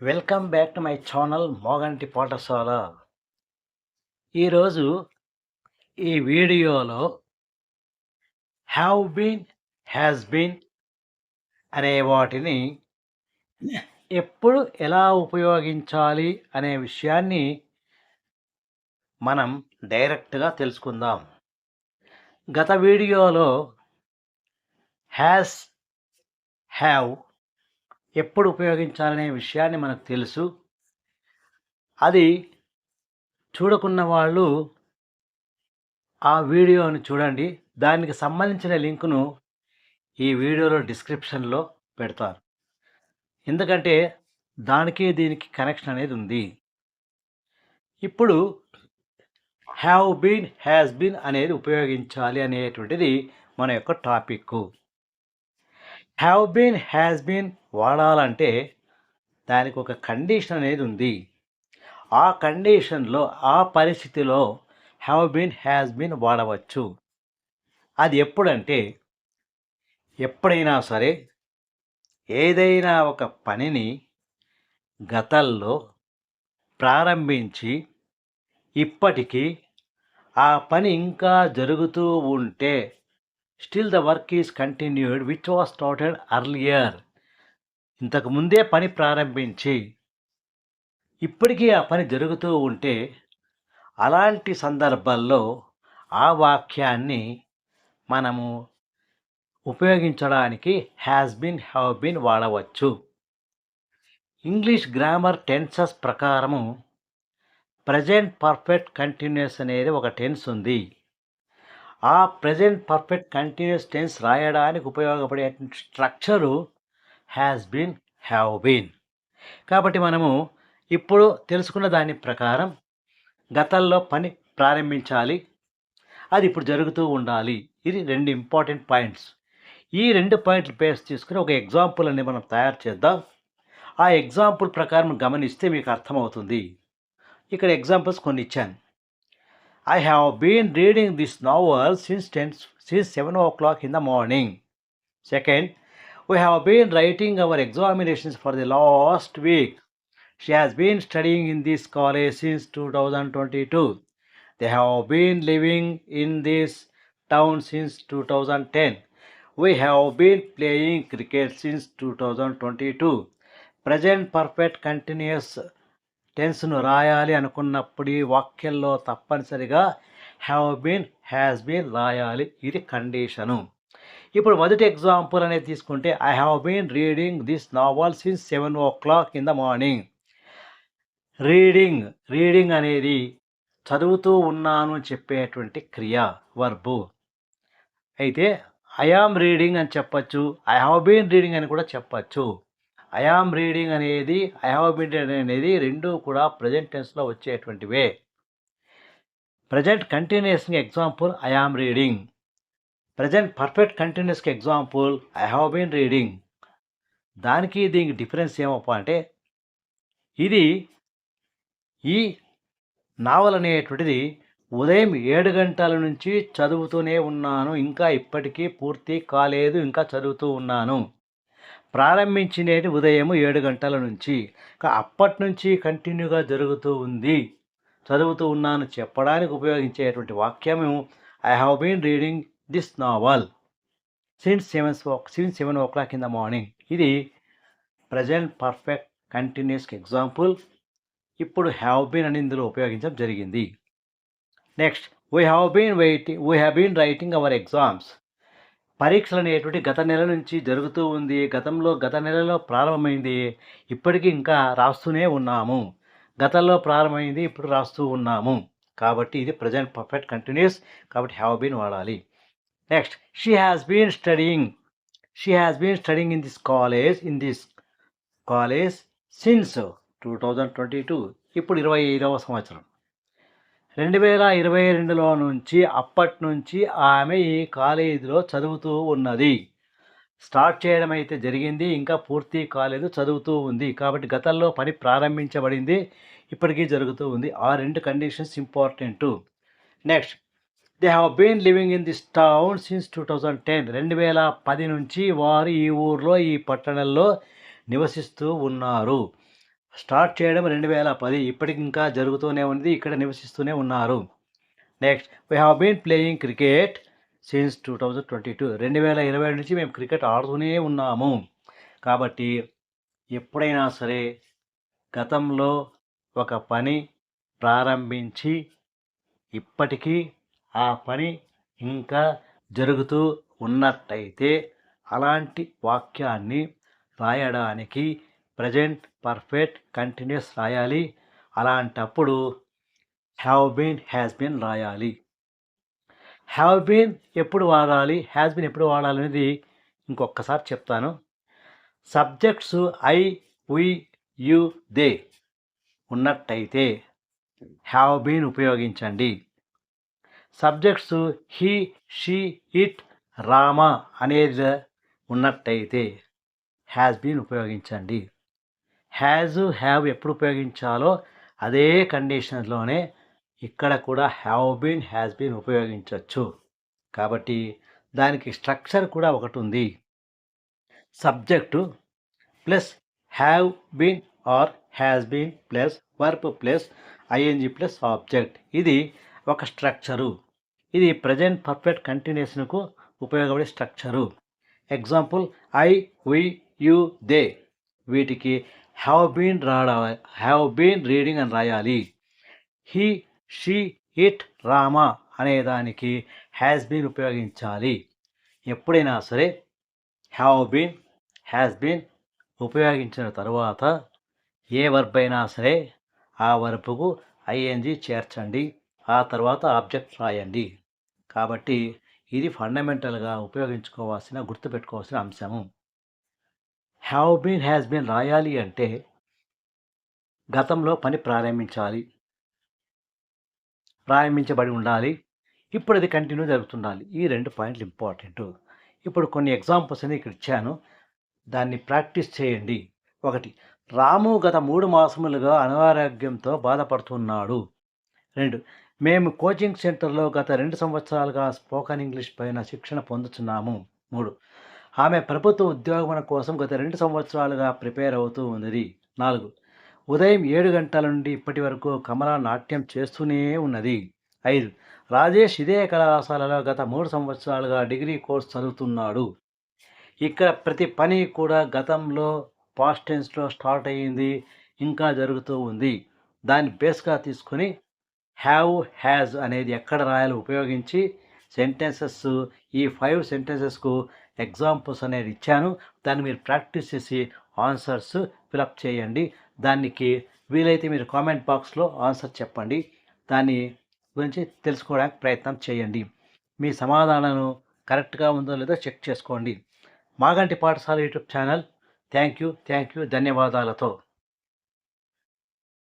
Welcome back to my channel Moganti Pathashala. ఈరోజు ఈ వీడియోలో హ్యావ్ బీన్ హ్యాస్ బీన్ అనే వాటిని ఎప్పుడు ఎలా ఉపయోగించాలి అనే విషయాన్ని మనం డైరెక్ట్గా తెలుసుకుందాం. గత వీడియోలో హ్యాస్ హ్యావ్ ఎప్పుడు ఉపయోగించాలనే విషయాన్ని మనకు తెలుసు. అది చూడకున్న వాళ్ళు ఆ వీడియోని చూడండి. దానికి సంబంధించిన లింకును ఈ వీడియోలో డిస్క్రిప్షన్లో పెడతారు ఎందుకంటే దానికి దీనికి కనెక్షన్ అనేది ఉంది. ఇప్పుడు హ్యావ్ బీన్ హ్యాస్ బీన్ అనేది ఉపయోగించాలి అనేటువంటిది మన యొక్క topic have been has been వాడాలంటే దానికి ఒక కండిషన్ అనేది ఉంది. ఆ కండిషన్లో ఆ పరిస్థితిలో హ్యావ్ బీన్ హ్యాస్ బీన్ వాడవచ్చు. అది ఎప్పుడంటే ఎప్పుడైనా సరే ఏదైనా ఒక పనిని గతంలో ప్రారంభించి ఇప్పటికీ ఆ పని ఇంకా జరుగుతూ ఉంటే still the work is continued which was started earlier ఇంతకు ముందే పని ప్రారంభించి ఇప్పటికీ ఆ పని జరుగుతూ ఉంటే అలాంటి సందర్భాల్లో ఆ వాక్యాన్ని మనము ఉపయోగించడానికి హ్యాస్ బిన్ హ్యావ్ బిన్ వాడవచ్చు. ఇంగ్లీష్ గ్రామర్ టెన్సెస్ ప్రకారము ప్రజెంట్ పర్ఫెక్ట్ కంటిన్యూస్ అనేది ఒక టెన్స్ ఉంది. ఆ ప్రజెంట్ పర్ఫెక్ట్ కంటిన్యూస్ టెన్స్ రాయడానికి ఉపయోగపడే structure has been have been కాబట్టి మనము ఇప్పుడు తెలుసుకున్న దాని ప్రకారం గతంలో పని ప్రారంభించాలి. అది ఇప్పుడు జరుగుతూ ఉండాలి. ఇది రెండు ఇంపార్టెంట్ పాయింట్స్ ఈ రెండు పాయింట్లు బేస్ తీసుకుని ఒక ఎగ్జాంపుల్ అనేది మనం తయారు చేద్దాం. ఆ ఎగ్జాంపుల్ ప్రకారం గమనిస్తే మీకు అర్థమవుతుంది. ఇక్కడ ఎగ్జాంపుల్స్ కొన్ని ఇచ్చాను. I have been reading this novel since ten since seven o'clock in the morning second we have been writing our examinations for the last week she has been studying in this college since two thousand twenty two they have been living in this town since two thousand ten we have been playing cricket since two thousand twenty two present perfect continuous టెన్స్ను రాయాలి అనుకున్నప్పుడు ఈ వాక్యంలో తప్పనిసరిగా have been has been రాయాలి. ఇది condition ఇప్పుడు మొదటి example అనేది తీసుకుంటే I have been reading this novel since seven o'clock in the morning reading reading అనేది చదువుతూ ఉన్నాను అని చెప్పేటువంటి క్రియ వర్బు అయితే ఐ రీడింగ్ అని చెప్పచ్చు ఐ హ్యావ్ బీన్ రీడింగ్ అని కూడా చెప్పచ్చు. ఐ రీడింగ్ అనేది ఐ హ్యావ్ బీన్ రీడింగ్ అనేది రెండు కూడా ప్రజెంట్ టెన్స్లో వచ్చేటువంటివే. Present continuous example I am reading present perfect కంటిన్యూస్కి example I have been reading దానికి దీనికి డిఫరెన్స్ ఏమప్ప అంటే ఇది ఈ నావల్ అనేటువంటిది ఉదయం ఏడు గంటల నుంచి చదువుతూనే ఉన్నాను. ఇంకా ఇప్పటికీ పూర్తి కాలేదు. ఇంకా చదువుతూ ఉన్నాను. ప్రారంభించినది ఉదయం ఏడు గంటల నుంచి. అప్పటి నుంచి కంటిన్యూగా జరుగుతూ ఉంది. చదువుతూ ఉన్నాను చెప్పడానికి ఉపయోగించేటువంటి వాక్యము I have been reading this novel since seven o since seven o'clock in the morning ఇది ప్రజెంట్ పర్ఫెక్ట్ కంటిన్యూస్కి ఎగ్జాంపుల్ ఇప్పుడు హ్యావ్ బీన్ అని ఇందులో ఉపయోగించడం జరిగింది. Next we have been waiting we have been writing our exams పరీక్షలు అనేటువంటి గత నెల నుంచి జరుగుతూ ఉంది. గతంలో గత నెలలో ప్రారంభమైంది. ఇప్పటికీ ఇంకా రాస్తూనే ఉన్నాము. గతంలో ప్రారంభమైంది ఇప్పుడు రాస్తూ ఉన్నాము. కాబట్టి ఇది ప్రజెంట్ పర్ఫెక్ట్ కంటిన్యూస్ కాబట్టి హ్యావ్ బీన్ వాడాలి. Next she has been studying she has been studying in this college in this college since two thousand twenty two ఇప్పుడు ఇరవై ఐదవ సంవత్సరం. రెండు వేల ఇరవై రెండులో నుంచి అప్పటి నుంచి ఆమె ఈ కాలేజీలో చదువుతూ ఉన్నది. స్టార్ట్ చేయడం అయితే జరిగింది ఇంకా పూర్తి కాలేదు చదువుతూ ఉంది. కాబట్టి గతంలో పని ప్రారంభించబడింది ఇప్పటికీ జరుగుతూ ఉంది. ఆ రెండు conditions important. Next they have been living in this town since two thousand ten రెండు వేల పది నుంచి వారు ఈ ఊర్లో ఈ పట్టణంలో నివసిస్తూ ఉన్నారు. స్టార్ట్ చేయడం రెండు వేల పది. ఇప్పటికి ఇంకా జరుగుతూనే ఉంది ఇక్కడ నివసిస్తూనే ఉన్నారు. Next we have been playing cricket since two thousand twenty two రెండు వేల ఇరవై నుంచి మేము క్రికెట్ ఆడుతూనే ఉన్నాము. కాబట్టి ఎప్పుడైనా సరే గతంలో ఒక పని ప్రారంభించి ఇప్పటికీ ఆ పని ఇంకా జరుగుతూ ఉన్నట్టయితే అలాంటి వాక్యాన్ని రాయడానికి ప్రజెంట్ పర్ఫెక్ట్ కంటిన్యూస్ రాయాలి. అలాంటప్పుడు హ్యావ్ బీన్ హ్యాస్ బీన్ రాయాలి. హ్యావ్ బీన్ ఎప్పుడు వాడాలి? హ్యాస్ బీన్ ఎప్పుడు వాడాలి అనేది ఇంకొకసారి చెప్తాను. Subjects I we you they ఉన్నట్టయితే హ్యావ్ బీన్ ఉపయోగించండి. Subjects he she it Rama అనేది ఉన్నట్టయితే హ్యాస్ బీన్ ఉపయోగించండి. హ్యాజ్ హ్యావ్ ఎప్పుడు ఉపయోగించాలో అదే కండిషన్లోనే ఇక్కడ కూడా హ్యావ్ బీన్ హ్యాస్ బీన్ ఉపయోగించవచ్చు కాబట్టి దానికి స్ట్రక్చర్ కూడా ఒకటి ఉంది. Subject plus have been or has been plus verb plus ING plus object ఇది ఒక స్ట్రక్చరు. ఇది ప్రజెంట్ పర్ఫెక్ట్ కంటిన్యూషన్కు ఉపయోగపడే structure. Example I we you they. వీటికి హ్యావ్ బీన్ రాడ హ్యావ్ బీన్ రీడింగ్ అని రాయాలి. హీ షీ ఇట్ రామా అనే దానికి హ్యాస్ బీన్ ఉపయోగించాలి. ఎప్పుడైనా సరే హ్యావ్ బీన్ హ్యాస్ బీన్ ఉపయోగించిన తర్వాత ఏ వర్బ్ అయినా సరే ఆ వర్బుకు ఐఎన్జి చేర్చండి. ఆ తర్వాత ఆబ్జెక్ట్ రాయండి. కాబట్టి ఇది ఫండమెంటల్గా ఉపయోగించుకోవాల్సిన గుర్తుపెట్టుకోవాల్సిన అంశము. హ్యావ్ బీన్ హ్యాస్ బీన్ రాయాలి అంటే గతంలో పని ప్రారంభించాలి. ప్రారంభించబడి ఉండాలి. ఇప్పుడు అది కంటిన్యూ జరుగుతుండాలి. ఈ రెండు పాయింట్లు ఇంపార్టెంట్. ఇప్పుడు కొన్ని ఎగ్జాంపుల్స్ అని ఇక్కడ ఇచ్చాను. దాన్ని ప్రాక్టీస్ చేయండి. ఒకటి రాము గత మూడు మాసములుగా అనారోగ్యంతో బాధపడుతున్నాడు. రెండు మేము కోచింగ్ సెంటర్లో గత రెండు సంవత్సరాలుగా స్పోకన్ ఇంగ్లీష్ పైన శిక్షణ పొందుతున్నాము మూడు. ఆమె ప్రభుత్వ ఉద్యోగం కోసం గత రెండు సంవత్సరాలుగా ప్రిపేర్ అవుతూ ఉన్నది. నాలుగు. ఉదయం ఏడు గంటల నుండి ఇప్పటి వరకు కమల నాట్యం చేస్తూనే ఉన్నది. ఐదు. రాజేష్ ఇదే కళాశాలలో గత మూడు సంవత్సరాలుగా డిగ్రీ కోర్స్ చదువుతున్నాడు. ఇక్కడ ప్రతి పని కూడా గతంలో పాస్ట్ టెన్స్లో స్టార్ట్ అయ్యింది ఇంకా జరుగుతూ ఉంది. దాన్ని బేస్గా తీసుకొని హ్యావ్ హ్యాజ్ అనేది ఎక్కడ రాయాలో ఉపయోగించి సెంటెన్సెస్ ఈ ఫైవ్ సెంటెన్సెస్కు ఎగ్జాంపుల్స్ అనేది ఇచ్చాను. దాన్ని మీరు ప్రాక్టీస్ చేసి ఆన్సర్స్ ఫిలప్ చేయండి. దానికి వీలైతే మీరు కామెంట్ బాక్స్లో ఆన్సర్ చెప్పండి. దాని గురించి తెలుసుకోవడానికి ప్రయత్నం చేయండి. మీ సమాధానం కరెక్ట్గా ఉందో లేదో చెక్ చేసుకోండి. మాగంటి పాఠశాల YouTube channel. Thank you thank you ధన్యవాదాలతో.